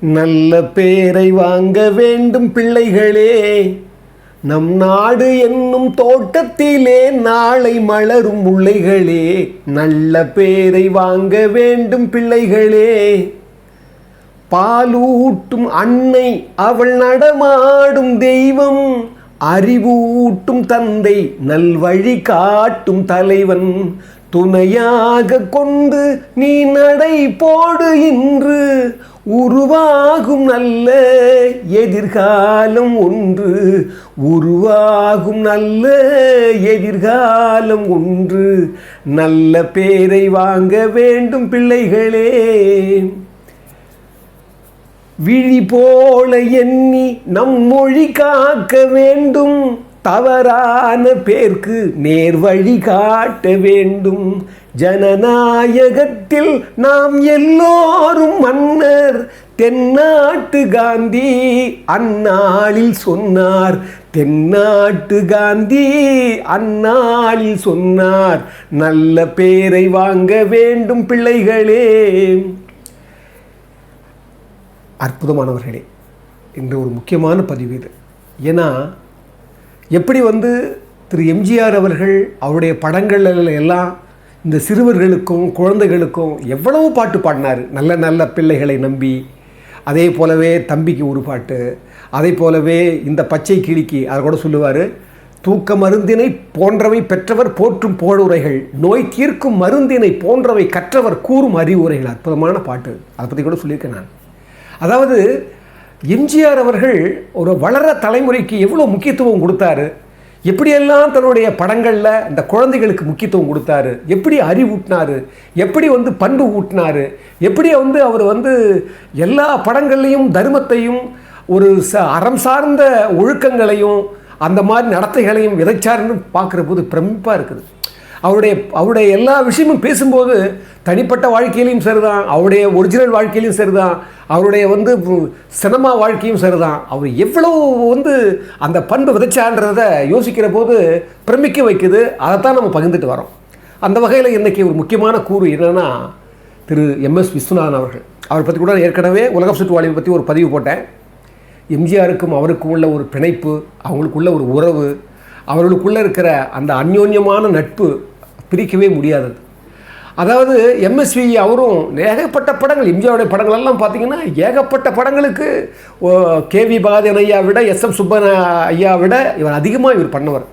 நல்ல பேரை வாங்க வேண்டும் பிள்ளைகளே. நம் நாடு என்னும் தோட்டத்திலே நாளை மலரும் முல்லைகளே. நல்ல பேரை வாங்க வேண்டும் பிள்ளைகளே. பாலூட்டும் அன்னை அவள் நடமாடும் தெய்வம். அறிவூட்டும் தந்தை நல்வழி காட்டும் தலைவன். துணையாக கொண்டு நீ நடை போடு இன்று. உருவாகும் நல்ல எதிர்காலம் ஒன்று. உருவாகும் நல்ல எதிர்காலம் ஒன்று. நல்ல பேரை வாங்க வேண்டும் பிள்ளைகளே. விழி போல எண்ணி நம் மொழி காக்க வேண்டும். தவறான பேர்க்கு நேர் வழி காட்ட வேண்டும். ஜனநாயகத்தில் நாம் எல்லோரும் மன்னர். தென்னாட்டு காந்தி அந்நாளில் சொன்னார். தென்னாட்டு காந்தி அந்நாளில் சொன்னார். நல்ல பேரை வாங்க வேண்டும் பிள்ளைகளே. அற்புதமானவர்களே என்ற ஒரு முக்கியமான பதிவு இது. ஏன்னா எப்படி வந்து திரு எம்ஜிஆர் அவர்கள் அவருடைய படங்கள் எல்லாம் இந்த சிறுவர்களுக்கும் குழந்தைகளுக்கும் எவ்வளவு பாட்டு பாடினார்? நல்ல நல்ல பிள்ளைகளை நம்பி. அதே போலவே தம்பிக்கு ஒரு பாட்டு. அதே போலவே இந்த பச்சை கிளிக்கு அதை கூட சொல்லுவார் தூக்க மருந்தினை போன்றவை பெற்றவர் போற்றும் போடுரைகள் நோய் தீர்க்கும் மருந்தினை போன்றவை கற்றவர் கூறும் அறிவுரைகள். அற்புதமான பாட்டு. அதை பற்றி கூட சொல்லியிருக்கேன் நான். அதாவது எம்ஜிஆர் அவர்கள் ஒரு வளர தலைமுறைக்கு எவ்வளோ முக்கியத்துவம் கொடுத்தாரு? எப்படியெல்லாம் தன்னுடைய படங்களில் இந்த குழந்தைகளுக்கு முக்கியத்துவம் கொடுத்தாரு? எப்படி அறிவூட்டினாரு எப்படி வந்து பண்பு ஊட்டினாரு? எப்படி வந்து அவர் வந்து எல்லா படங்கள்லையும் தர்மத்தையும் ஒரு ச அறம் சார்ந்த ஒழுக்கங்களையும் அந்த மாதிரி நடத்தைகளையும் விதைச்சாருன்னு பார்க்குற போது பிரமிப்பாக இருக்குது. அவருடைய அவருடைய எல்லா விஷயமும் பேசும்போது தனிப்பட்ட வாழ்க்கையிலையும் சரிதான் அவருடைய ஒரிஜினல் வாழ்க்கையிலையும் சரிதான் அவருடைய வந்து சினிமா வாழ்க்கையும் சரிதான். அவர் எவ்வளோ வந்து அந்த பண்பு விதைச்சான்றத யோசிக்கிற போது பிரமிக்க வைக்குது. அதைத்தான் நம்ம பகிர்ந்துட்டு வரோம். அந்த வகையில் இன்றைக்கி ஒரு முக்கியமான கூறு என்னென்னா திரு எம்எஸ் விஸ்வநாதன் அவர்கள். அவரை பற்றி கூட ஏற்கனவே உலக சுற்றுவாளியை பற்றி ஒரு பதிவு போட்டேன். எம்ஜிஆருக்கும் அவருக்கும் உள்ள ஒரு பிணைப்பு அவங்களுக்குள்ள ஒரு உறவு அவர்களுக்குள்ளே இருக்கிற அந்த அந்யோன்யமான நட்பு பிரிக்கவே முடியாதது அதாவது எம்எஸ்வி அவரும் ஏகப்பட்ட படங்கள் எம்ஜிஆருடைய படங்களெல்லாம் பார்த்திங்கன்னா பார்த்தீங்கன்னா ஏகப்பட்ட படங்களுக்கு கேவி பாகதன் ஐயா விட எஸ் எம் சுப்பன் ஐயா விட இவர் அதிகமாக இவர் பண்ணவர்.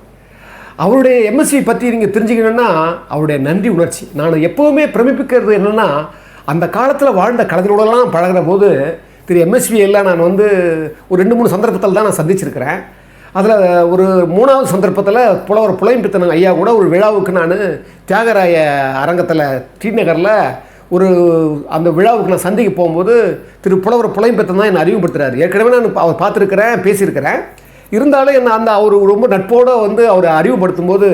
அவருடைய எம்எஸ்வி பற்றி நீங்கள் தெரிஞ்சுக்கணுன்னா அவருடைய நன்றி உணர்ச்சி. நான் எப்போவுமே பிரமிப்பிக்கிறது என்னென்னா அந்த காலத்தில் வாழ்ந்த கலைஞரோடலாம் பழகிற போது திரு எம்எஸ்வி எல்லாம் நான் வந்து ஒரு ரெண்டு மூணு சந்தர்ப்பத்தில் தான் நான் சந்திச்சிருக்கிறேன். அதில் ஒரு மூணாவது சந்தர்ப்பத்தில் புலவர் புலையம்பித்தனங்க ஐயா கூட ஒரு விழாவுக்கு நான் தியாகராய அரங்கத்தில் ஸ்ரீநகரில் ஒரு அந்த விழாவுக்கு நான் சந்திக்க போகும்போது திரு புலவர் புலையம்பித்தன் தான் என்னை அறிமுகப்படுத்துகிறார் ஏற்கனவே நான் அவர் பார்த்துருக்கிறேன் பேசியிருக்கிறேன். இருந்தாலும் என்ன அந்த அவர் ரொம்ப நட்போடு வந்து அவரை அறிவுப்படுத்தும் போது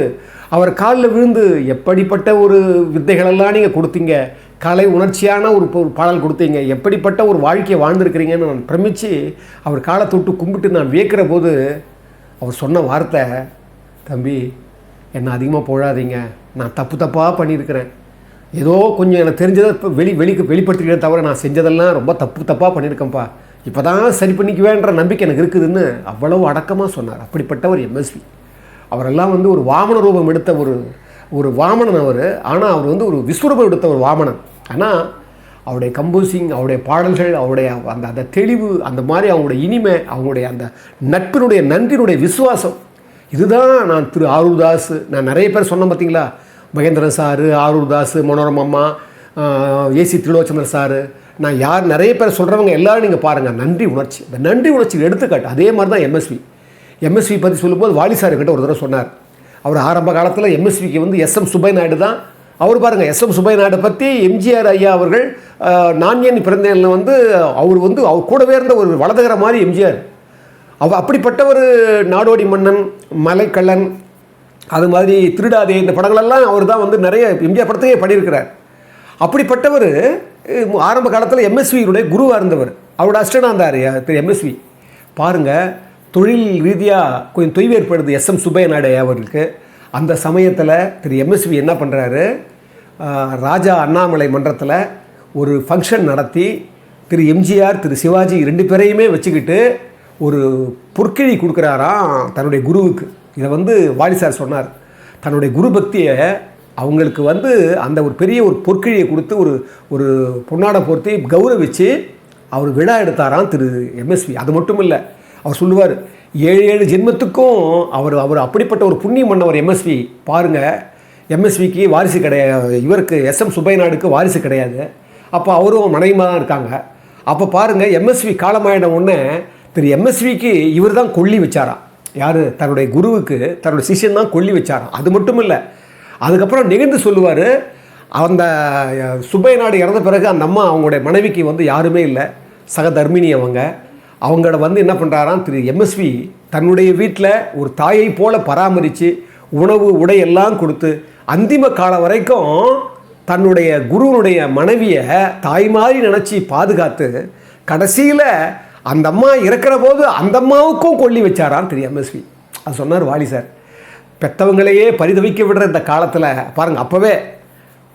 அவர் காலில் விழுந்து எப்படிப்பட்ட ஒரு வித்தைகளெல்லாம் நீங்கள் கொடுத்தீங்க? கலை உணர்ச்சியான ஒரு பாடல் கொடுத்தீங்க. எப்படிப்பட்ட ஒரு வாழ்க்கையை வாழ்ந்துருக்கிறீங்கன்னு நான் பிரமித்து அவர் காலை தொட்டு கும்பிட்டு நான் வியக்கிற போது அவர் சொன்ன வார்த்தை தம்பி என்னை அதிகமாக போழாதீங்க. நான் தப்பு தப்பாக பண்ணியிருக்கிறேன். ஏதோ கொஞ்சம் எனக்கு தெரிஞ்சதை இப்போ வெளி வெளிக்கு வெளிப்படுத்திக்கிறேன் தவிர நான் செஞ்சதெல்லாம் ரொம்ப தப்பு தப்பாக பண்ணியிருக்கேன்ப்பா. இப்போ தான் சரி பண்ணிக்குவேன்ற நம்பிக்கை எனக்கு இருக்குதுன்னு அவ்வளவு அடக்கமாக சொன்னார். அப்படிப்பட்டவர் எம்எஸ்வி அவரெல்லாம் வந்து ஒரு வாமன ரூபம் எடுத்த ஒரு ஒரு வாமனன் அவர். ஆனால் அவர் வந்து ஒரு விஸ்வரூபம் எடுத்த ஒரு வாமனன். ஆனால் அவருடைய கம்போசிங் அவருடைய பாடல்கள் அவருடைய அந்த அந்த தெளிவு அந்த மாதிரி அவங்களுடைய இனிமை அவங்களுடைய அந்த நட்பினுடைய நன்றினுடைய விசுவாசம். இதுதான் நான் திரு ஆரூர்தாஸ் நான் நிறைய பேர் சொன்னேன் பார்த்தீங்களா? மகேந்திரன் சாரு ஆரூர்தாஸ் மனோரம் அம்மா ஏசி திருலோச்சந்தர் சாரு. நான் யார் நிறைய பேர் சொல்கிறவங்க எல்லோரும் நீங்கள் பாருங்கள் நன்றி உணர்ச்சி. இந்த நன்றி உணர்ச்சி எடுத்துக்காட்டு. அதே மாதிரி தான் எம்எஸ்வி. எம்எஸ்வி பற்றி சொல்லும்போது வாலி சார் கிட்ட ஒரு தடவை சொன்னார். அவர் ஆரம்ப காலத்தில் எம்எஸ்விக்கு வந்து எஸ் எம் சுப்பை நாயுடு தான் அவர் பாருங்கள் எஸ் எம் சுப்பை பற்றி எம்ஜிஆர் ஐயா அவர்கள் நான் என் பிறந்தேனில் வந்து அவர் வந்து அவர் கூடவே இருந்த ஒரு வலதுகிற மாதிரி எம்ஜிஆர். அவ அப்படிப்பட்ட ஒரு நாடோடி மன்னன் மலைக்கள்ளன் அது மாதிரி திருடாதே இந்த படங்களெல்லாம் அவர் தான் வந்து நிறைய எம்ஜிஆர் படத்தையே பண்ணியிருக்கிறார். அப்படிப்பட்டவர் ஆரம்ப காலத்தில் எம்எஸ்வியினுடைய குருவாக இருந்தவர். அவரோட அஸ்டனாக இருந்தார் திரு எம்எஸ்வி. பாருங்கள் தொழில் ரீதியாக கொஞ்சம் தொய்வு ஏற்படுது எஸ் எம் சுப்பைய அவர்களுக்கு. அந்த சமயத்தில் திரு எம்எஸ்வி என்ன பண்ணுறாரு ராஜா அண்ணாமலை மன்றத்தில் ஒரு ஃபங்க்ஷன் நடத்தி திரு எம்ஜிஆர் திரு சிவாஜி ரெண்டு பேரையுமே வச்சுக்கிட்டு ஒரு பொற்கிழி கொடுக்குறாராம் தன்னுடைய குருவுக்கு. இதை வந்து வாலிசார் சொன்னார். தன்னுடைய குரு பக்தியை அவங்களுக்கு வந்து அந்த ஒரு பெரிய ஒரு பொற்கிழியை கொடுத்து ஒரு ஒரு பொன்னாடை பொருத்தி கௌரவிச்சு அவர் விழா எடுத்தாராம் திரு எம்எஸ்வி. அது மட்டும் இல்லை அவர் சொல்லுவார் ஏழு ஏழு ஜென்மத்துக்கும் அவர் அவர் அப்படிப்பட்ட ஒரு புண்ணியம் பண்ணவர் எம்எஸ்வி. பாருங்கள் எம்எஸ்விக்கு வாரிசு கிடையாது. இவருக்கு எஸ்எம் சுப்பைநாடுக்கு வாரிசு கிடையாது. அப்போ அவரும் மனைவிமா தான் இருக்காங்க. அப்போ பாருங்கள் எம்எஸ்வி காலமாயின உடனே திரு எம்எஸ்விக்கு இவர் தான் கொல்லி வச்சாராம் யார்? தன்னுடைய குருவுக்கு தன்னுடைய சிஷியன் தான் கொல்லி வச்சாராம் அது மட்டும் இல்லை. அதுக்கப்புறம் நெகிழ்ந்து சொல்லுவார் அந்த சுப்பை நாடு இறந்த பிறகு அந்த அம்மா அவங்களுடைய மனைவிக்கு வந்து யாருமே இல்லை. சக தர்மினி அவங்க. அவங்கள வந்து என்ன பண்ணுறாராம் திரு எம்எஸ்வி தன்னுடைய வீட்டில் ஒரு தாயை போல பராமரித்து உணவு உடை எல்லாம் கொடுத்து அந்திம காலம் வரைக்கும் தன்னுடைய குருவனுடைய மனைவியை தாய் மாதிரி நினச்சி பாதுகாத்து கடைசியில் அந்த அம்மா இறக்குற போது அந்த அம்மாவுக்கும் கொல்லி வச்சாரான்னு திரு எம்எஸ்வி. அது சொன்னார் வாலி சார். பெத்தவங்களையே பரிதவிக்க விடுற இந்த காலத்தில் பாருங்கள் அப்போவே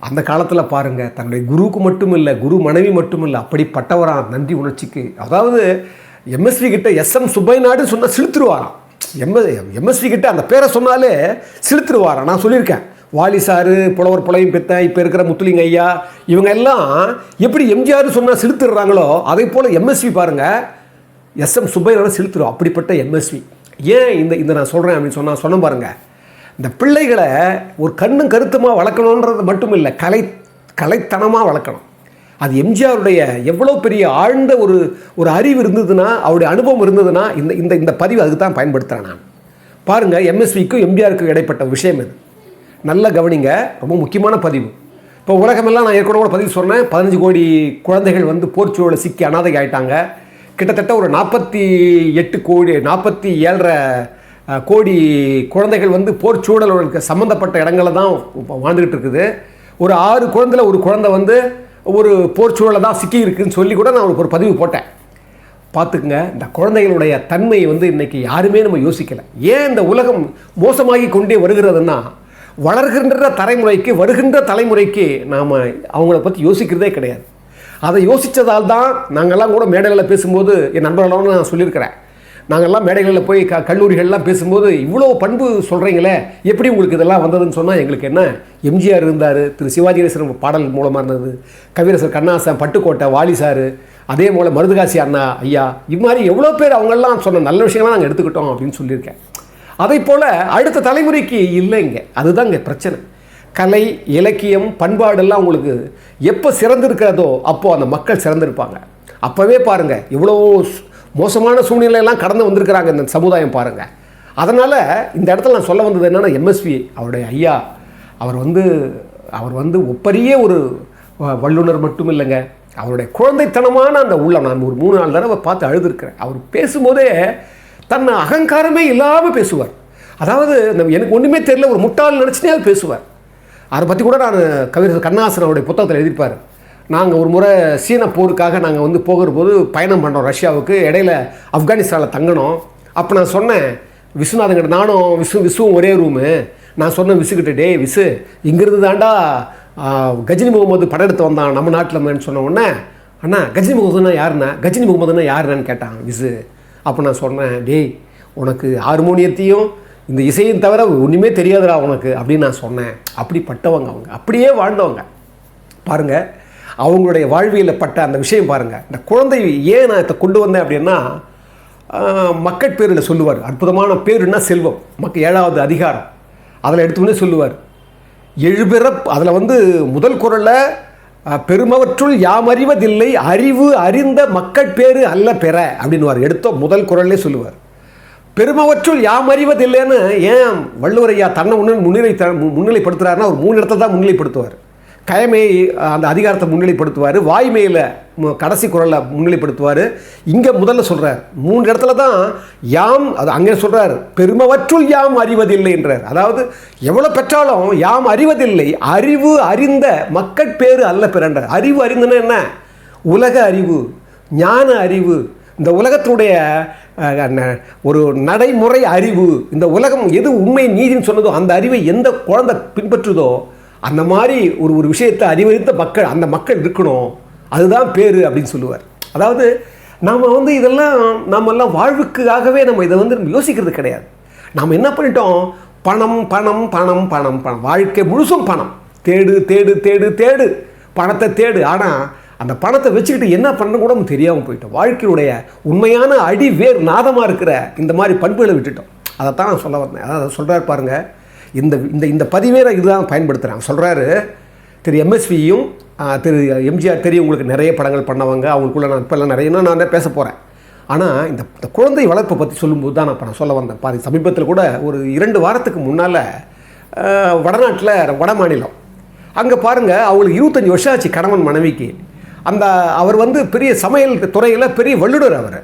அந்த காலத்தில் பாருங்கள் தன்னுடைய குருவுக்கு மட்டும் இல்லை குரு மனைவி மட்டும் இல்லை அப்படிப்பட்டவராம் நன்றி உணர்ச்சிக்கு. அதாவது எம்எஸ்வி கிட்ட எஸ்எம் சுப்பைநாடுன்னு சொன்னால் சிலுத்துருவாராம் எம்எஸ் எம்எஸ்வி கிட்ட அந்த பேரை சொன்னாலே சிலுத்துருவாராம் நான் சொல்லியிருக்கேன். வாலி சாரு புலவர் புலையும் பெத்த இப்போ இருக்கிற முத்துலிங்க ஐயா இவங்க எல்லாம் எப்படி எம்ஜிஆர் சொன்னால் செலுத்துடுறாங்களோ அதே போல் எம்எஸ்வி பாருங்கள் எஸ்எம் சுப்பைநாடு சிலுத்துரும் அப்படிப்பட்ட எம்எஸ்வி ஏன் இந்த இந்த நான் சொல்கிறேன் அப்படின்னு சொன்னால் சொன்ன பாருங்கள் இந்த பிள்ளைகளை ஒரு கண்ணும் கருத்துமாக வளர்க்கணுன்றது மட்டும் இல்லை கலை கலைத்தனமாக வளர்க்கணும். அது எம்ஜிஆருடைய எவ்வளோ பெரிய ஆழ்ந்த ஒரு ஒரு அறிவு இருந்ததுன்னா அவருடைய அனுபவம் இருந்ததுன்னா இந்த இந்த இந்த பதிவு அதுக்கு தான் பயன்படுத்துகிறேன் நான் பாருங்கள் எம்எஸ்விக்கும் எம்ஜிஆருக்கும் இடைப்பட்ட விஷயம் இது. நல்ல கவனிங்க. ரொம்ப முக்கியமான பதிவு. இப்போ உலகமெல்லாம் நான் ஏற்கனவே கூட பதிவு சொன்னேன். பதினஞ்சு கோடி குழந்தைகள் வந்து போர்ச்சூழலை சிக்கி அனாதை ஆயிட்டாங்க. கிட்டத்தட்ட ஒரு நாற்பத்தி எட்டு கோடி நாற்பத்தி ஏழரை கோடி குழந்தைகள் வந்து போர்ச்சூழலுக்கு சம்மந்தப்பட்ட இடங்களில் தான் வாழ்ந்துக்கிட்டு இருக்குது. ஒரு ஆறு குழந்தைல ஒரு குழந்தை வந்து ஒரு போர் தான் சிக்கி இருக்குதுன்னு சொல்லி கூட நான் ஒரு பதிவு போட்டேன். பார்த்துக்குங்க. இந்த குழந்தைகளுடைய தன்மையை வந்து இன்றைக்கி யாருமே நம்ம யோசிக்கலை. ஏன் இந்த உலகம் மோசமாகி கொண்டே வருகிறதுன்னா வளர்கின்ற தலைமுறைக்கு வருகின்ற தலைமுறைக்கு நாம் அவங்கள பற்றி யோசிக்கிறதே கிடையாது. அதை யோசித்ததால் தான் நாங்கள்லாம் கூட மேடைகளில் பேசும்போது என் நண்பர்களோடு நான் சொல்லியிருக்கிறேன். நாங்கள்லாம் மேடைகளில் போய் க கல்லூரிகள்லாம் பேசும்போது இவ்வளோ பண்பு சொல்கிறீங்களே எப்படி உங்களுக்கு இதெல்லாம் வந்ததுன்னு சொன்னால் எங்களுக்கு என்ன? எம்ஜிஆர் இருந்தார் திரு சிவாஜி கணேசன் பாடல் மூலமாக இருந்தது கவிரசர் கண்ணாசன் பட்டுக்கோட்டை வாலி சாரு அதே போல் மருதுகாசி அண்ணா ஐயா இது மாதிரி எவ்வளோ பேர் அவங்கெல்லாம் சொன்ன நல்ல விஷயங்கள்லாம் நாங்கள் எடுத்துக்கிட்டோம் அப்படின்னு சொல்லியிருக்கேன். அதை போல் அடுத்த தலைமுறைக்கு இல்லைங்க. அதுதாங்க பிரச்சனை. கலை இலக்கியம் பண்பாடெல்லாம் உங்களுக்கு எப்போ சிறந்திருக்கிறதோ அப்போது அந்த மக்கள் சிறந்திருப்பாங்க. அப்போவே பாருங்கள் இவ்வளோ மோசமான சூழ்நிலையெல்லாம் கடந்து வந்திருக்கிறாங்க இந்த சமுதாயம் பாருங்கள் அதனால் இந்த இடத்துல நான் சொல்ல வந்தது என்னென்னா எம்எஸ்வி அவருடைய ஐயா அவர் வந்து அவர் வந்து ஒப்பரிய ஒரு வ- வல்லுனர் மட்டும் இல்லைங்க. அவருடைய குழந்தைத்தனமான அந்த உள்ளம் நான் ஒரு மூணு நாலு தடவை பார்த்து அழுதுருக்கிறேன். அவர் பேசும்போதே தன்னை அகங்காரமே இல்லாமல் பேசுவார். அதாவது நம்ம எனக்கு ஒன்றுமே தெரியல ஒரு முட்டாள் நினச்சினே அவர் பேசுவார். அதை பற்றி கூட நான் கவிஞர் கண்ணாசன் அவருடைய புத்தகத்தில் எழுதியிருப்பார். நாங்கள் ஒரு முறை சீன போருக்காக நாங்கள் வந்து போகிற போது பயணம் பண்ணோம் ரஷ்யாவுக்கு. இடையில ஆப்கானிஸ்தானில் தங்கணும் அப்போ நான் சொன்னேன் விஸ்வநாதங்கிட்ட நானும் விசு விசுவும் ஒரே ரூமு நான் சொன்னேன் விசுக்கிட்ட டேய் விசு இங்கிருந்து தாண்டா கஜினி முகமது படம் எடுத்து வந்தான் நம்ம நாட்டில் சொன்ன உடனே அண்ணா கஜினி முகமதுனா யாருண்ணா? கஜினி முகமதுனா யாருன்னு கேட்டான் விசு. அப்போ நான் சொன்னேன் டேய் உனக்கு ஹார்மோனியத்தையும் இந்த இசையும் தவிர ஒன்றுமே தெரியாதுடா உனக்கு அப்படின்னு நான் சொன்னேன். அப்படிப்பட்டவங்க அவங்க. அப்படியே வாழ்ந்தவங்க. பாருங்கள் அவங்களுடைய வாழ்வியலில் பட்ட அந்த விஷயம் பாருங்கள் இந்த குழந்தை ஏன் நான் இதை கொண்டு வந்தேன் அப்படின்னா ஆஹ், மக்கட் பேரில் சொல்லுவார். அற்புதமான பேருன்னா செல்வம். மக்கள் ஏழாவது அதிகாரம். அதில் எடுத்தோடனே சொல்லுவார். எழுபிறப் அதில் வந்து முதல் குரலில் பெருமவற்றுள் யாம் அறிவதில்லை அறிவு அறிந்த மக்கள் பேரு அல்ல பெற அப்படின்னுவார். எடுத்தோ முதல் குரல்லே சொல்லுவார். பெருமவற்றுள் யாம் அறிவதில்லைன்னு ஏன் வள்ளுவரையா தன்னை முன்னிலை முன்னிலை முன்னிலைப்படுத்துறாருன்னா ஒரு மூணு இடத்த தான் முன்னிலைப்படுத்துவார். கயமை அந்த அதிகாரத்தை முன்னிலைப்படுத்துவார். வாய்மையில் கடைசி குரலை முன்னிலைப்படுத்துவார். இங்கே முதல்ல சொல்கிறார் மூன்று இடத்துல தான் யாம் அது அங்கே சொல்கிறார் பெருமவற்றுள் யாம் அறிவதில்லை என்றார். அதாவது எவ்வளோ பெற்றாலும் யாம் அறிவதில்லை அறிவு அறிந்த மக்கட்பேறு அல்ல பிறன்றார். அறிவு அறிந்தன என்ன? உலக அறிவு ஞான அறிவு. இந்த உலகத்தினுடைய ந- ஒரு நடைமுறை அறிவு. இந்த உலகம் எது உண்மை நீதின்னு சொன்னதோ அந்த அறிவை எந்த குழந்தை பின்பற்றுதோ அந்த மாதிரி ஒரு ஒரு விஷயத்தை அறிவறித்த மக்கள் அந்த மக்கள் இருக்கணும். அதுதான் பேர் அப்படின்னு சொல்லுவார். அதாவது நாம் வந்து இதெல்லாம் நாமெல்லாம் வாழ்வுக்காகவே நம்ம இதை வந்து நம்ம யோசிக்கிறது கிடையாது. நாம் என்ன பண்ணிட்டோம்? பணம் பணம் பணம் பணம் பணம். வாழ்க்கை முழுசும் பணம். தேடு தேடு தேடு தேடு. பணத்தை தேடு. ஆனால் அந்த பணத்தை வச்சுக்கிட்டு என்ன பண்ண கூட நமக்கு தெரியாமல் போயிட்டோம். வாழ்க்கையுடைய உண்மையான அடி வேர் நாதமாக இருக்கிற இந்த மாதிரி பண்புகளை விட்டுட்டோம். அதைத்தான் நான் சொல்ல வந்தேன். அதாவது சொல்கிறார் பாருங்கள் இந்த இந்த இந்த பதிவே நான் இதுதான் பயன்படுத்துகிறேன் சொல்கிறாரு திரு எம்எஸ்வியும் திரு எம்ஜிஆர் தெரியும் உங்களுக்கு நிறைய படங்கள் பண்ணவங்க அவங்களுக்குள்ள நான் இப்போல்லாம் நிறைய இன்னும் நான் தான் பேச போகிறேன் ஆனால் இந்த இந்த குழந்தை வளர்ப்பை பற்றி சொல்லும்போது தான் நான் இப்போ நான் சொல்ல வந்தேன். பாதி சமீபத்தில் கூட ஒரு இரண்டு வாரத்துக்கு முன்னால் வடநாட்டில் வட மாநிலம். அங்கே பாருங்கள் அவங்களுக்கு இருபத்தஞ்சி வருஷம் ஆச்சு கணவன் மனைவிக்கு. அந்த அவர் வந்து பெரிய சமையல் துறையில் பெரிய வல்லுனர் அவர்.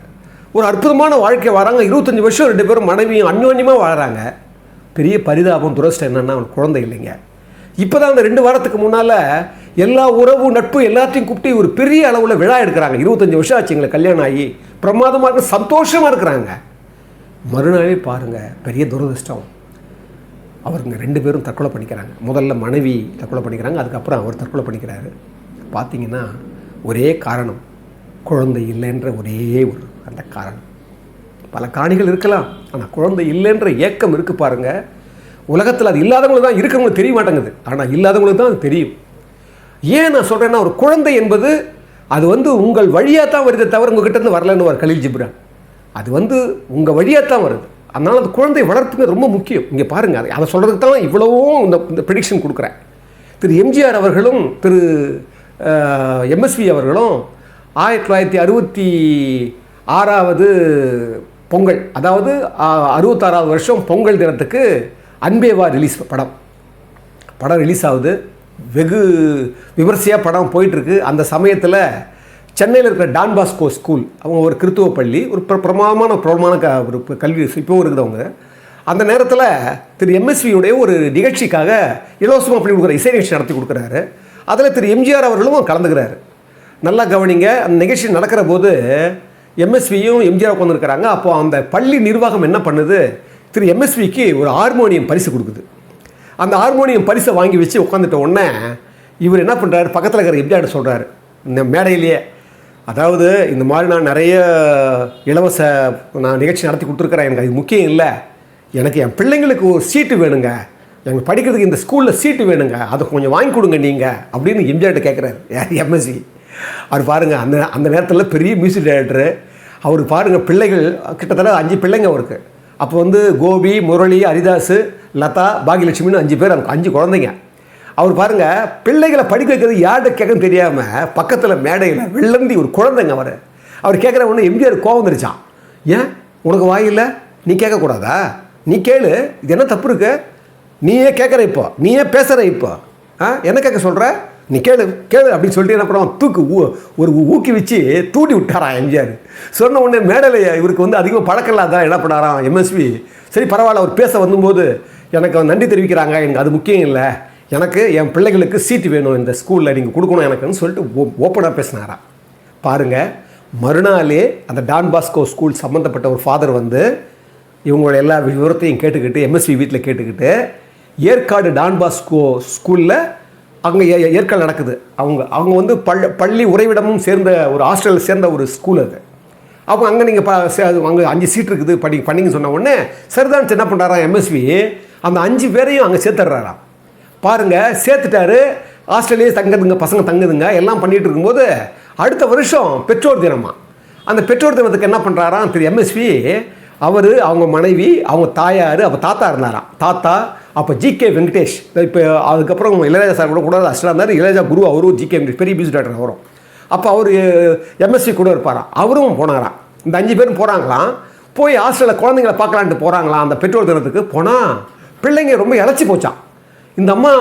ஒரு அற்புதமான வாழ்க்கை வராங்க. இருபத்தஞ்சி வருஷம் ரெண்டு பேரும் மனைவியும் அந்யோன்யமாக வாழ்கிறாங்க பெரிய பரிதாபம் துரஷ்டம் என்னென்னா அவனுக்கு குழந்தை இல்லைங்க. இப்போ தான் அந்த ரெண்டு வாரத்துக்கு முன்னால் எல்லா உறவு நட்பு எல்லாத்தையும் கூப்பிட்டு ஒரு பெரிய அளவில் விழா எடுக்கிறாங்க. இருபத்தஞ்சி வருஷம் ஆச்சு எங்களுக்கு கல்யாணம் ஆகி. பிரமாதமாக இருக்கு சந்தோஷமாக இருக்கிறாங்க. மறுநாளே பாருங்கள் பெரிய துரதிர்ஷ்டம். அவருங்க ரெண்டு பேரும் தற்கொலை பண்ணிக்கிறாங்க. முதல்ல மனைவி தற்கொலை பண்ணிக்கிறாங்க அதுக்கப்புறம் அவர் தற்கொலை பண்ணிக்கிறாரு. பார்த்தீங்கன்னா ஒரே காரணம் குழந்தை இல்லைன்ற ஒரே ஒரு அந்த காரணம். பல காணிகள் இருக்கலாம் ஆனால் குழந்தை இல்லைன்ற ஏக்கம் இருக்குது பாருங்கள் உலகத்தில் அது இல்லாதவங்களுக்கு தான் இருக்கிறவங்களுக்கு தெரிய மாட்டேங்குது. ஆனால் இல்லாதவங்களுக்கு தான் அது தெரியும். ஏன் நான் சொல்கிறேன்னா ஒரு குழந்தை என்பது அது வந்து உங்கள் வழியாக தான் வருது தவிர உங்ககிட்ட இருந்து வரலன்னு ஒரு கலீல் ஜிப்ரான். அது வந்து உங்கள் வழியாக தான் வருது. அதனால் அந்த குழந்தை வளர்ப்புங்க ரொம்ப முக்கியம். இங்கே பாருங்கள் அதை அதை சொல்கிறதுக்கு தான் இவ்வளவும் இந்த இந்த ப்ரிடிக்ஷன் கொடுக்குறேன். திரு எம்ஜிஆர் அவர்களும் திரு எம்எஸ்வி அவர்களும் ஆயிரத்தி தொள்ளாயிரத்தி அறுபத்தி ஆறாவது பொங்கல். அதாவது அறுபத்தாறாவது வருஷம் பொங்கல் தினத்துக்கு அன்பேவா ரிலீஸ் படம். படம் ரிலீஸ் ஆகுது. வெகு விமர்சையாக படம் போயிட்டுருக்கு. அந்த சமயத்தில் சென்னையில் இருக்கிற டான் பாஸ்கோ ஸ்கூல் அவங்க ஒரு கிறித்துவ பள்ளி ஒரு பிர- பிரமாதமான பிரபலமான க ஒரு கல்வி இப்போவும் இருக்குதவங்க அந்த நேரத்தில் திரு எம்எஸ்வியுடைய ஒரு நிகழ்ச்சிக்காக இலவசமாக பண்ணி கொடுக்குற இசை நிகழ்ச்சி நடத்தி கொடுக்குறாரு. அதில் திரு எம்ஜிஆர் அவர்களும் கலந்துக்கிறாரு. நல்லா கவனிங்க அந்த நிகழ்ச்சி நடக்கிற போது எம்எஸ்வியும் எம்ஜிஆர் உட்காந்துருக்கிறாங்க அப்போ அந்த பள்ளி நிர்வாகம் என்ன பண்ணுது? திரு எம்எஸ்விக்கு ஒரு ஹார்மோனியம் பரிசு கொடுக்குது. அந்த ஹார்மோனியம் பரிசை வாங்கி வச்சு உட்காந்துட்ட உடனே இவர் என்ன பண்ணுறாரு பக்கத்தில் இருக்கிற எம்ஜிஆர் சொல்கிறாரு இந்த மேடையிலேயே. அதாவது இந்த மாதிரி நான் நிறைய இலவச நான் நிகழ்ச்சி நடத்தி கொடுத்துருக்குறேன். எனக்கு அது முக்கியம் இல்லை. எனக்கு என் பிள்ளைங்களுக்கு ஒரு சீட்டு வேணுங்க. எனக்கு படிக்கிறதுக்கு இந்த ஸ்கூலில் சீட்டு வேணுங்க. அதை கொஞ்சம் வாங்கி கொடுங்க நீங்கள் அப்படின்னு எம்ஜிஆர்கிட்ட கேட்குறாரு யார்? எம்எஸ்சி அவர் பாருங்கள் அந்த அந்த நேரத்தில் பெரிய மியூசிக் டைரக்டரு அவர் பாருங்கள் பிள்ளைகள் கிட்டத்தட்ட அஞ்சு பிள்ளைங்க அவருக்கு. அப்போ வந்து கோபி முரளி ஹரிதாஸ் லதா பாகியலட்சுமின்னு அஞ்சு பேர் அவருக்கு அஞ்சு குழந்தைங்க. அவர் பாருங்கள் பிள்ளைகளை படிக்க வைக்கிறது யார்கிட்ட கேட்கன்னு தெரியாமல் பக்கத்தில் மேடையில் வெள்ளந்தி ஒரு குழந்தைங்க அவர். அவர் கேட்குற ஒன்று எம்ஜிஆர் கோவம் வந்துருச்சான் ஏன்? உனக்கு வாயில்ல நீ கேட்கக்கூடாதா? நீ கேளு. இது என்ன தப்பு இருக்கு? நீயே கேட்குற இப்போ. நீயே பேசுகிற இப்போ. ஆ? என்ன கேட்க சொல்கிற நீ கேளு கேளு அப்படின்னு சொல்லிட்டு என்ன பண்ணுவோம் தூக்கு ஊ ஒரு ஊக்கி வச்சு தூண்டி விட்டாராம் எம்ஜிஆர். சொன்ன உடனே மேடையில் இவருக்கு வந்து அதிகமாக பழக்கம் இல்லாதான் என்ன பண்ணாராம்? எம்எஸ்வி சரி பரவாயில்ல அவர் பேச வந்தபோது எனக்கு நன்றி தெரிவிக்கிறாங்க. எனக்கு அது முக்கியம் இல்லை. எனக்கு என் பிள்ளைகளுக்கு சீட்டு வேணும் இந்த ஸ்கூலில் நீங்கள் கொடுக்கணும் எனக்குன்னு சொல்லிட்டு ஓப்பனாக பேசினாராம். பாருங்கள் மறுநாளே அந்த டான் பாஸ்கோ ஸ்கூல் சம்மந்தப்பட்ட ஒரு ஃபாதர் வந்து இவங்களோட எல்லா விவரத்தையும் கேட்டுக்கிட்டு எம்எஸ்வி வீட்டில் கேட்டுக்கிட்டு ஏற்காடு டான் பாஸ்கோ ஸ்கூலில் அங்கே ஏற்காடு நடக்குது. அவங்க அவங்க வந்து பள்ளி பள்ளி உறைவிடமும் சேர்ந்த ஒரு ஹாஸ்டலில் சேர்ந்த ஒரு ஸ்கூல் அது. அவங்க அங்கே நீங்கள் ப சே- அது அங்கே அஞ்சு சீட் இருக்குது படி பண்ணிங்க சொன்ன உடனே சரிதான் என்ன பண்ணுறாரா எம்எஸ்வி அந்த அஞ்சு பேரையும் அங்கே சேர்த்துட்றாராம். பாருங்கள் சேர்த்துட்டாரு. ஆஸ்திரேலியா தங்குதுங்க பசங்க தங்குதுங்க எல்லாம் பண்ணிகிட்டு இருக்கும்போது அடுத்த வருஷம் பெற்றோர் தினமாக அந்த பெற்றோர் தினத்துக்கு என்ன பண்ணுறாராம் திரு எம்எஸ்வி அவர் அவங்க மனைவி அவங்க தாயார் அப்போ தாத்தா இருந்தாராம் தாத்தா அப்போ ஜிகே வெங்கடேஷ். இப்போ அதுக்கப்புறம் இளையராஜா சார் கூட கூட அசிஸ்டாக இருந்தார். இளையராஜா குரு அவரும் ஜிகே வெங்கடேஷ் பெரிய மியூசிக் டைரக்டர் அவரும். அப்போ அவர் எம்எஸ்சி கூட இருப்பாராம் அவரும் போனாராம் இந்த அஞ்சு பேரும் போகிறாங்களாம் போய் ஹாஸ்டலில் குழந்தைங்கள பார்க்கலான்ட்டு போகிறாங்களாம் அந்த பெற்றோர் தினத்துக்கு போனால் பிள்ளைங்க ரொம்ப இழைச்சி போச்சான் இந்த அம்மா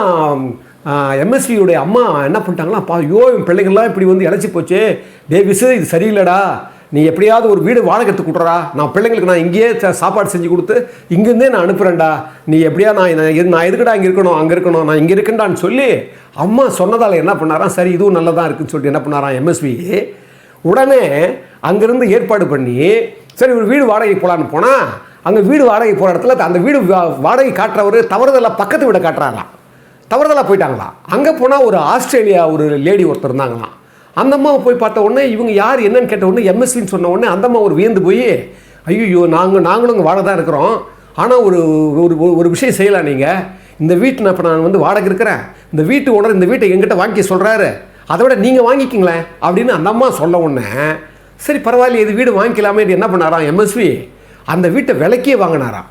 எம்எஸ்சியுடைய அம்மா என்ன பண்ணிட்டாங்களா பா ஐயோ பிள்ளைங்கள்லாம் இப்படி வந்து இழைச்சி போச்சு. டேவிஸு இது சரியில்லைடா. நீ எப்படியாவது ஒரு வீடு வாடகை எடுத்து கொடுறா. நான் பிள்ளைங்களுக்கு நான் இங்கேயே ச- சாப்பாடு செஞ்சு கொடுத்து இங்கேருந்தே நான் அனுப்புகிறேன்டா நீ எப்படியா நான் நான் எதுக்கடா நான் எதுக்குடா இங்கே இருக்கணும் அங்கே இருக்கணும் நான் இங்கே இருக்கேன்டான்னு சொல்லி அம்மா சொன்னதால் என்ன பண்ணாராம்? சரி இதுவும் நல்லதாக இருக்குன்னு சொல்லிட்டு என்ன பண்ணாராம்? எம்எஸ்வி உடனே அங்கேருந்து ஏற்பாடு பண்ணி சரி ஒரு வீடு வாடகை போகலான்னு போனால் அங்கே வீடு வாடகை போகிற இடத்துல அந்த வீடு வா- வாடகை காட்டுறவர் தவறுதலாக பக்கத்து வீடை காட்டுறாராம். தவறுதலாக போயிட்டாங்களாம் அங்கே போனால் ஒரு ஆஸ்திரேலியா ஒரு லேடி ஒருத்தர் இருந்தாங்களாம். அந்த அம்மாவை போய் பார்த்த உடனே இவங்க யார் என்னன்னு கேட்ட உடனே எம்எஸ்வின்னு சொன்ன உடனே அந்த அம்மா ஒரு வியந்து போய் ஐயோ நாங்கள் நாங்களும் இங்கே வாழ தான் இருக்கிறோம். ஆனால் ஒரு ஒரு ஒரு- விஷயம் செய்யலாம் நீங்கள் இந்த வீட்டு நான் இப்போ நான் வந்து வாடகை இருக்கிறேன். இந்த வீட்டு ஓனர் இந்த வீட்டை எங்கிட்ட வாங்கி சொல்கிறாரு அதை விட நீங்கள் வாங்கிக்கிங்களேன். அப்படின்னு அந்த அம்மா சொல்ல உடனே சரி பரவாயில்ல இது வீடு வாங்கிக்கலாமே. என்ன பண்ணாராம் எம்எஸ்வி அந்த வீட்டை விலைக்கே வாங்கினாராம்.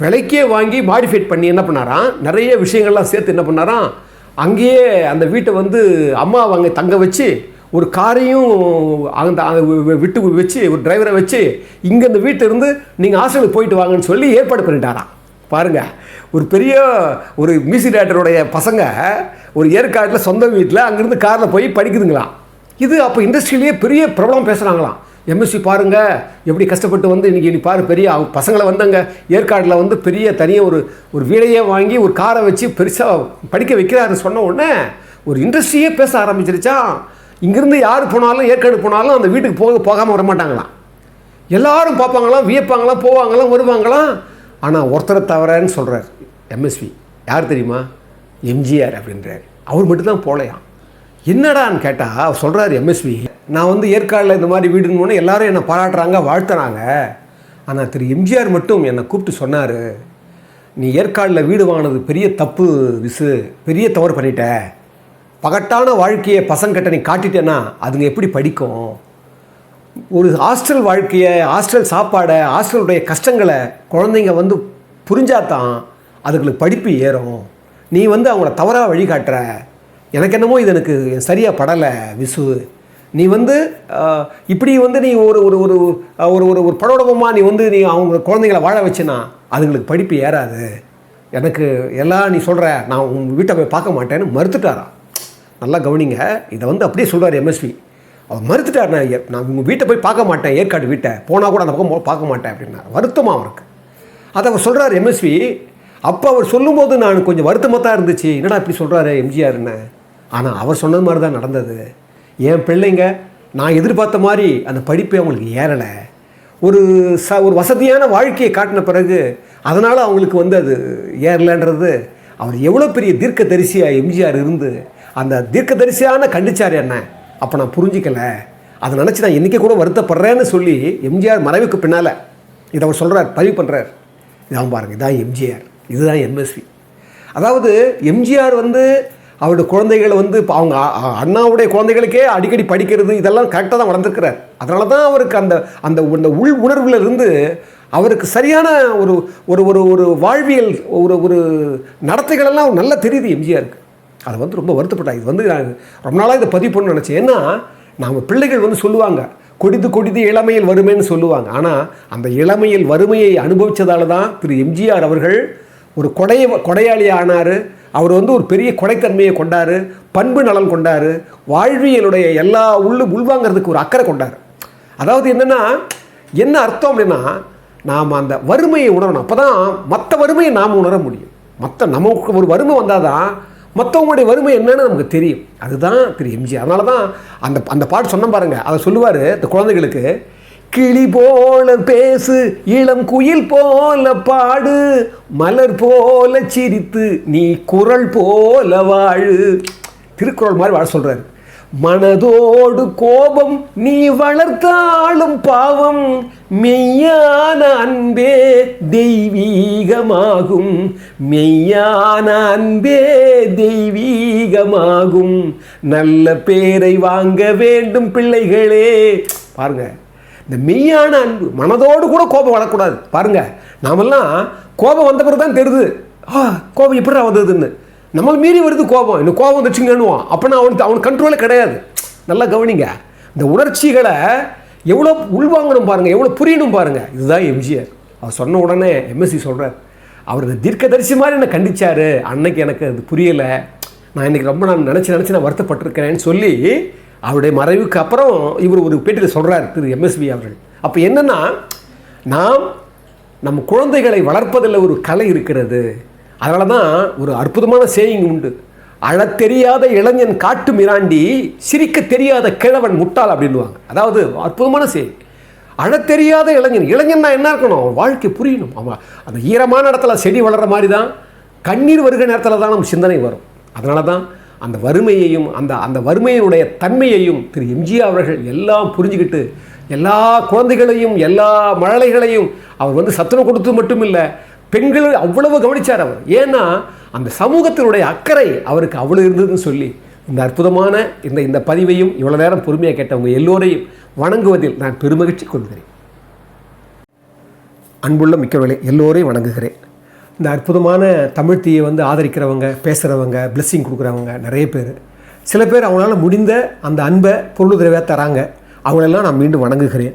விலைக்கே வாங்கி மாடிஃபைட் பண்ணி என்ன பண்ணாராம்? நிறைய விஷயங்கள்லாம் சேர்த்து என்ன பண்ணாராம்? அங்கேயே அந்த வீட்டை வந்து அம்மா அங்கே தங்க வச்சு ஒரு காரையும் அந்த விட்டு வச்சு ஒரு டிரைவரை வச்சு இங்கே இந்த வீட்டிலிருந்து நீங்கள் ஹாஸ்டலுக்கு போயிட்டு வாங்கன்னு சொல்லி ஏற்பாடு பண்ணிட்டாராம் பாருங்கள் ஒரு பெரிய ஒரு மியூசிக் டேரக்டருடைய பசங்க ஒரு ஏற்காட்டில் சொந்த வீட்டில் அங்கேருந்து காரில் போய் படிக்குதுங்களாம். இது அப்போ இண்டஸ்ட்ரியிலேயே பெரிய பிரபலம் பேசுகிறாங்களாம் எம்எஸ்சி பாருங்கள் எப்படி கஷ்டப்பட்டு வந்து இன்றைக்கி நீ பாரு பெரிய அவங்க பசங்களை வந்தங்க. ஏற்காடில் வந்து பெரிய தனியாக ஒரு ஒரு வீடையே வாங்கி ஒரு காரை வச்சு பெருசாக படிக்க வைக்கிறாருன்னு சொன்ன உடனே ஒரு இண்டஸ்ட்ரியே பேச ஆரம்பிச்சிருச்சா? இங்கேருந்து யார் போனாலும் ஏற்காடு போனாலும் அந்த வீட்டுக்கு போக போகாமல் வர மாட்டாங்களாம் எல்லாரும் பார்ப்பாங்களாம் வியப்பாங்களாம் போவாங்களாம் வருவாங்களாம். ஆனால் ஒருத்தரை தவறன்னு சொல்கிறார் எம்எஸ்வி யார் தெரியுமா? எம்ஜிஆர் அப்படின்றார். அவர் மட்டும்தான் போகலையாம் என்னடான்னு கேட்டால் அவர் சொல்கிறார் எம்எஸ்வி நான் வந்து ஏற்காடில் இந்த மாதிரி வீடுன்னு போனே எல்லாரும் என்னை பாராட்டுறாங்க வாழ்த்துறாங்க. ஆனால் திரு எம்ஜிஆர் மட்டும் என்னை கூப்பிட்டு சொன்னார் நீ ஏற்காடில் வீடு வாங்கினது பெரிய தப்பு விசு. பெரிய தவறு பண்ணிட்ட. பகட்டான வாழ்க்கையை பசங்கிட்ட நீ காட்டிட்டேன்னா அதுங்க எப்படி படிக்கும்? ஒரு ஹாஸ்டல் வாழ்க்கையை ஹாஸ்டல் சாப்பாடை ஹாஸ்டலுடைய கஷ்டங்களை குழந்தைங்க வந்து புரிஞ்சாதான் அதுங்களுக்கு படிப்பு ஏறும். நீ வந்து அவங்கள தவறாக வழிகாட்டுற. எனக்கு என்னமோ இது எனக்கு சரியாக படலை விசு. நீ வந்து இப்படி வந்து நீ ஒரு ஒரு ஒரு ஒரு ஒரு ஒரு படோடபமாக நீ வந்து நீ அவங்க குழந்தைங்கள வாழ வச்சுனா அதுங்களுக்கு படிப்பு ஏறாது. எனக்கு எல்லாம் நீ சொல்கிற நான் உங்கள் வீட்டை போய் பார்க்க மாட்டேன்னு மறுத்துட்டாரான் நல்லா கவனிங்க. இதை வந்து அப்படியே சொல்கிறார் எம்எஸ்வி அவர் மறுத்துட்டார் நான் நான் உங்கள் வீட்டை போய் பார்க்க மாட்டேன் ஏற்காடு வீட்டை. போனால் கூட அந்த பக்கம் பார்க்க மாட்டேன் அப்படின்னா வருத்தமாக அவருக்கு. அதை அவர் சொல்கிறார் எம்எஸ்வி அப்போ அவர் சொல்லும்போது நான் கொஞ்சம் வருத்தமாக தான் இருந்துச்சு. என்னடா இப்படி சொல்கிறாரு எம்ஜிஆர்னு ஆனால் அவர் சொன்னது மாதிரி தான் நடந்தது. என் பிள்ளைங்க நான் எதிர்பார்த்த மாதிரி அந்த படிப்பே அவங்களுக்கு ஏறலை. ஒரு ச ஒரு வசதியான வாழ்க்கையை காட்டின பிறகு அதனால் அவங்களுக்கு வந்து அது ஏறலைன்றது அவர் எவ்வளோ பெரிய தீர்க்க தரிசியாக எம்ஜிஆர் இருந்து அந்த தீர்க்கதரிசியான கண்டிச்சார் என்ன? அப்போ நான் புரிஞ்சிக்கல. அதை நினச்சி நான் இன்றைக்கி கூட வருத்தப்படுறேன்னு சொல்லி எம்ஜிஆர் மறைவுக்கு பின்னால் இதை அவர் சொல்கிறார் பதிவு பண்ணுறார் இதான் பாருங்க இதான் எம்ஜிஆர் இதுதான் எம்எஸ்வி அதாவது எம்ஜிஆர் வந்து அவருடைய குழந்தைகளை வந்து இப்போ அவங்க அண்ணாவுடைய குழந்தைகளுக்கே அடிக்கடி படிக்கிறது இதெல்லாம் கரெக்டாக தான் வளர்ந்துருக்கிறார். அதனால தான் அவருக்கு அந்த அந்த அந்த உள் உணர்வில் இருந்து அவருக்கு சரியான ஒரு ஒரு ஒரு ஒரு வாழ்வியல் ஒரு ஒரு நடத்தைகளெல்லாம் நல்லா தெரியுது எம்ஜிஆருக்கு. அதை வந்து ரொம்ப வருத்தப்பட்டாங்க. இது வந்து நான் ரொம்ப நாளாக இதை பதிவு பண்ணணும்னு நினச்சேன். ஏன்னா நம்ம பிள்ளைகள் வந்து சொல்லுவாங்க கொடிது கொடிது இளமையில் வறுமைன்னு சொல்லுவாங்க. ஆனால் அந்த இளமையில் வறுமையை அனுபவித்ததால தான் திரு எம்ஜிஆர் அவர்கள் ஒரு கொடைய கொடையாளி ஆனார். அவர் வந்து ஒரு பெரிய கொடைத்தன்மையை கொண்டார் பண்பு நலன் கொண்டார் வாழ்வியலுடைய எல்லா உள்ளு உள்வாங்கிறதுக்கு ஒரு அக்கறை கொண்டார். அதாவது என்னென்னா என்ன அர்த்தம் அப்படின்னா நாம் அந்த வறுமையை உணரணும். அப்போ தான் மற்ற வறுமையை நாம் உணர முடியும். மற்ற நமக்கு ஒரு வறுமை வந்தால் தான் மற்றவங்களுடைய வறுமை என்னன்னு நமக்கு தெரியும். அதுதான் திரு எம்ஜி அதனால தான் அந்த அந்த பாட்டு சொன்ன பாருங்க. அதை சொல்லுவார் இந்த குழந்தைகளுக்கு கிளி போல பேசு இளம் குயில் போல பாடு மலர் போல சிரித்து நீ குரல் போல வாழு. திருக்குறள் மாதிரி வாழ சொல்கிறாரு மனதோடு கோபம் நீ வளர்த்தாலும் பாவம் மெய்யான அன்பே தெய்வீகமாகும். மெய்யான அன்பே தெய்வீகமாகும். நல்ல பேரை வாங்க வேண்டும் பிள்ளைகளே. பாருங்க இந்த மெய்யான அன்பு மனதோடு கூட கோபம் வரக்கூடாது. பாருங்க நாமெல்லாம் கோபம் வந்த பிறகு தான் தெரியுது. ஆ கோபம் எப்படிடா வந்ததுன்னு? நம்மளை மீறி வருது கோபம். இந்த கோபம் வந்துச்சுங்கன்னுவான் அப்போனா அவனுக்கு அவனுக்கு கண்ட்ரோலே கிடையாது. நல்லா கவனிங்க. இந்த உணர்ச்சிகளை எவ்வளோ உள்வாங்கணும் பாருங்கள் எவ்வளோ புரியணும் பாருங்கள் இதுதான் எம்ஜிஆர். அவர் சொன்ன உடனே எம்எஸ்சி சொல்கிறார் அவர் இந்த தீர்க்கதரிசி மாதிரி என்னை கண்டிச்சாரு. அன்னைக்கு எனக்கு அது புரியலை. நான் இன்னைக்கு ரொம்ப நான் நினச்சி நினச்சி நான் வருத்தப்பட்டிருக்கிறேன்னு சொல்லி அவருடைய மறைவுக்கு அப்புறம் இவர் ஒரு பேட்டியில் சொல்கிறார் திரு எம்எஸ்வி அவர்கள். அப்போ என்னென்னா நாம் நம்ம குழந்தைகளை வளர்ப்பதில் ஒரு கலை இருக்கிறது. அதனால தான் ஒரு அற்புதமான சேயிங் உண்டு. அழத் தெரியாத இளைஞன் காட்டு மிராண்டி சிரிக்க தெரியாத கிழவன் முட்டாள் அப்படின்னுவாங்க. அதாவது அற்புதமான செய்தி அழத் தெரியாத இளைஞன். இளைஞன்னா என்ன இருக்கணும்? அவன் வாழ்க்கை புரியணும். அவன் அந்த ஈரமான இடத்துல செடி வளர்கிற மாதிரி தான் கண்ணீர் வருகிற நேரத்தில் தான் நம்ம சிந்தனை வரும். அதனால தான் அந்த வறுமையையும் அந்த அந்த வறுமையினுடைய தன்மையையும் திரு எம்ஜிஆர் அவர்கள் எல்லாம் புரிஞ்சுக்கிட்டு எல்லா குழந்தைகளையும் எல்லா மழலைகளையும் அவர் வந்து சத்துணவு கொடுத்தது மட்டும் இல்லை பெண்களை அவ்வளவு கவனித்தார் அவர். ஏன்னா அந்த சமூகத்தினுடைய அக்கறை அவருக்கு அவ்வளோ இருந்ததுன்னு சொல்லி இந்த அற்புதமான இந்த இந்த பதிவையும் இவ்வளோ நேரம் பொறுமையாக கேட்டவங்க எல்லோரையும் வணங்குவதில் நான் பெருமகிழ்ச்சி கொள்கிறேன். அன்புள்ள மிக்கவர்களே எல்லோரையும் வணங்குகிறேன். இந்த அற்புதமான தமிழ் தீயை வந்து ஆதரிக்கிறவங்க பேசுகிறவங்க பிளெஸ்ஸிங் கொடுக்குறவங்க நிறைய பேர். சில பேர் அவங்களால முடிந்த அந்த அன்பை பொருளுதவியாக தராங்க. அவங்களெல்லாம் நான் மீண்டும் வணங்குகிறேன்.